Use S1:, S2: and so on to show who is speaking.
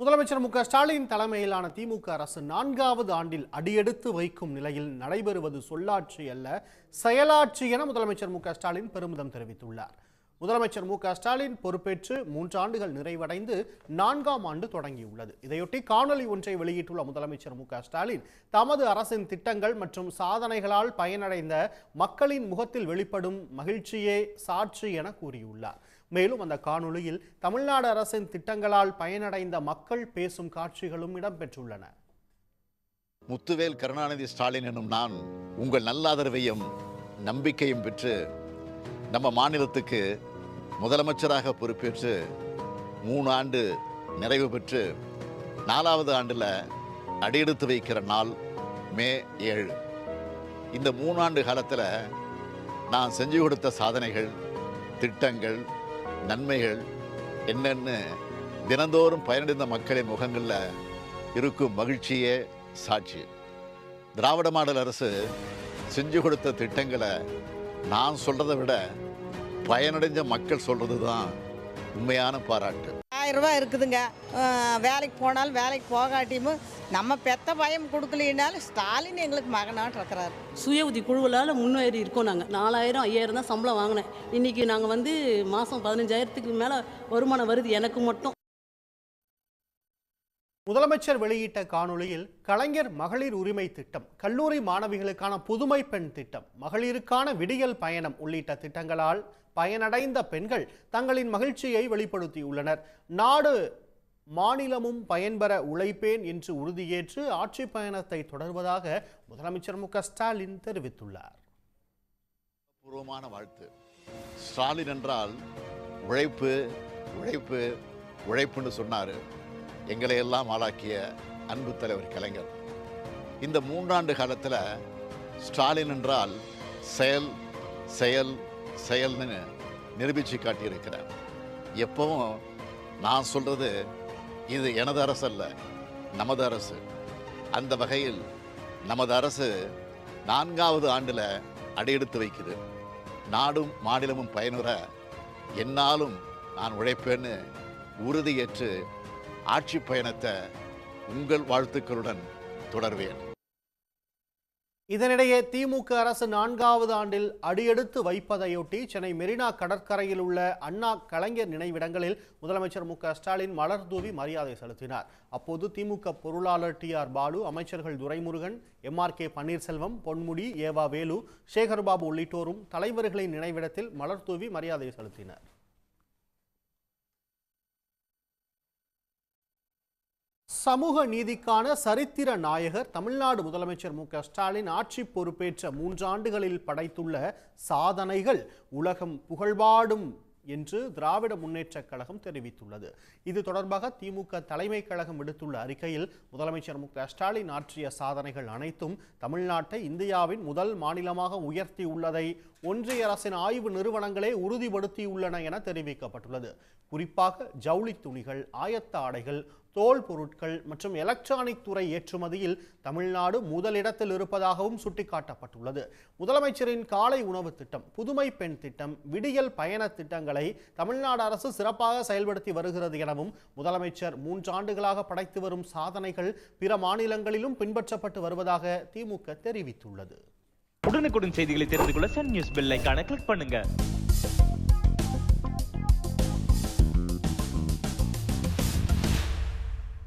S1: முதலமைச்சர் மு க ஸ்டாலின் தலைமையிலான திமுக அரசு நான்காவது ஆண்டில் அடியெடுத்து வைக்கும் நிலையில் நடைபெறுவது சொல்லாட்சி அல்ல செயலாட்சி என முதலமைச்சர் மு க ஸ்டாலின் பெருமிதம் தெரிவித்துள்ளார். முதலமைச்சர் மு க ஸ்டாலின் பொறுப்பேற்று மூன்று ஆண்டுகள் நிறைவடைந்து நான்காம் ஆண்டு தொடங்கியுள்ளது. இதையொட்டி காணொலி ஒன்றை வெளியிட்டுள்ள முதலமைச்சர் மு க ஸ்டாலின் தமது அரசின் திட்டங்கள் மற்றும் சாதனைகளால் பயனடைந்த மக்களின் முகத்தில் வெளிப்படும் மகிழ்ச்சியே சாட்சி என கூறியுள்ளார். மேலும் அந்த காணொளியில் தமிழ்நாடு அரசின் திட்டங்களால் பயனடைந்த மக்கள் பேசும் காட்சிகளும் இடம்பெற்றுள்ளன.
S2: முத்துவேல் கருணாநிதி ஸ்டாலின் எனும் நான் உங்கள் நல்லாதரவையும் நம்பிக்கையும் பெற்று நம்ம மாநிலத்துக்கு முதலமைச்சராக பொறுப்பேற்று மூணு ஆண்டு நிறைவு பெற்று நாலாவது ஆண்டில் அடியெடுத்து வைக்கிற நாள் மே ஏழு. இந்த மூணாண்டு காலத்தில் நான் செஞ்சு கொடுத்த சாதனைகள் திட்டங்கள் நன்மைகள் என்னென்னு தினந்தோறும் பயனடைந்த மக்களின் முகங்களில் இருக்கும் மகிழ்ச்சியே சாட்சி. திராவிட மாடல் அரசு செஞ்சு கொடுத்த திட்டங்களை நான் சொல்கிறத விட பயனடைஞ்ச மக்கள் சொல்கிறது தான் உண்மையான பாராட்டு.
S3: ரூபா ரூபாய் இருக்குதுங்க. வேலைக்கு போனாலும் வேலைக்கு போகாட்டியும் நம்ம பெத்த பயம் கொடுக்கலினாலும் ஸ்டாலின் எங்களுக்கு மகனாட்டு இருக்கிறாரு.
S4: சுய உதவி குழுவலால் முன்னேறி இருக்கோம் நாங்கள் நாலாயிரம் ஐயாயிரம் தான் சம்பளம் வாங்கினேன். இன்றைக்கி நாங்கள் வந்து மாதம் பதினஞ்சாயிரத்துக்கு மேலே வருமானம் வருது எனக்கு மட்டும்.
S1: முதலமைச்சர் வெளியிட்ட காணொளியில் கலைஞர் மகளிர் உரிமை திட்டம் கல்லூரி மாணவிகளுக்கான புதுமை பெண் திட்டம் மகளிருக்கான விடியல் பயணம் உள்ளிட்ட திட்டங்களால் பயனடைந்த பெண்கள் தங்களின் மகிழ்ச்சியை வெளிப்படுத்தியுள்ளனர். நாடு மாநிலமும் பயன்பெற உழைப்பேன் என்று உறுதியேற்று ஆட்சி பயணத்தை தொடர்வதாக முதலமைச்சர் மு. ஸ்டாலின் தெரிவித்துள்ளார்.
S2: பூர்வமான வாழ்த்து. ஸ்டாலின் என்றால் உழைப்பு உழைப்பு உழைப்புன்னு சொன்னார். எங்களை எல்லாம் ஆளாக்கிய அன்பு தலைவர் கலைஞர். இந்த மூன்றாண்டு காலத்தில் ஸ்டாலின் என்றால் செயல் செயல் செயல்னு நிரூபித்து காட்டியிருக்கிறார். எப்பவும் நான் சொல்கிறது இது எனது அரசு அல்ல நமது அரசு. அந்த வகையில் நமது அரசு நான்காவது ஆண்டில் அடியெடுத்து வைக்குது. நாடும் மாநிலமும் பயனுற என்னாலும் நான் உழைப்பேன்னு உறுதியேற்று ஆட்சி பயணத்தை உங்கள் வாழ்த்துக்களுடன் தொடர்வேன்.
S1: இதனிடையே திமுக அரசு நான்காவது ஆண்டில் அடியெடுத்து வைப்பதையொட்டி சென்னை மெரினா கடற்கரையில் உள்ள அண்ணா கலைஞர் நினைவிடங்களில் முதலமைச்சர் மு க ஸ்டாலின் மலர் தூவி மரியாதை செலுத்தினார். அப்போது திமுக பொருளாளர் டி ஆர் பாலு அமைச்சர்கள் Duraimurugan M R K Panneerselvam Ponmudi ஏவா வேலு சேகர்பாபு உள்ளிட்டோரும் தலைவர்களின் நினைவிடத்தில் மலர் தூவி மரியாதை செலுத்தினர். சமூக நீதிக்கான சரித்திர நாயகர் தமிழ்நாடு முதலமைச்சர் மு ஸ்டாலின் ஆட்சி பொறுப்பேற்ற மூன்றாண்டுகளில் படைத்துள்ள சாதனைகள் உலகம் புகழ்பாடும் என்று திராவிட முன்னேற்றக் கழகம் தெரிவித்துள்ளது. இது தொடர்பாக திமுக தலைமை கழகம் விடுத்துள்ள அறிக்கையில் முதலமைச்சர் மு ஸ்டாலின் ஆற்றிய சாதனைகள் அனைத்தும் தமிழ்நாட்டை இந்தியாவின் முதல் மாநிலமாக உயர்த்தியுள்ளதை ஒன்றிய அரசின் ஆய்வு நிறுவனங்களே உறுதிப்படுத்தியுள்ளன என தெரிவிக்கப்பட்டுள்ளது. குறிப்பாக ஜவுளி துணிகள் ஆயத்த ஆடைகள் தோல் பொருட்கள் மற்றும் எலக்ட்ரானிக் துறை ஏற்றுமதியில் தமிழ்நாடு முதலிடத்தில் இருப்பதாகவும் சுட்டிக்காட்டப்பட்டுள்ளது. முதலமைச்சரின் காலை உணவு திட்டம் புதுமை பெண் திட்டம் விடியல் பயண திட்டங்களை தமிழ்நாடு அரசு சிறப்பாக செயல்படுத்தி வருகிறது எனவும் முதலமைச்சர் மூன்றாண்டுகளாக படைத்து வரும் சாதனைகள் பிற மாநிலங்களிலும் பின்பற்றப்பட்டு வருவதாக திமுக தெரிவித்துள்ளது.
S5: உடனுக்குடன் செய்திகளை தெரிந்து கொள்ள சன் நியூஸ் பெல் ஐகானை கிளிக் பண்ணுங்க.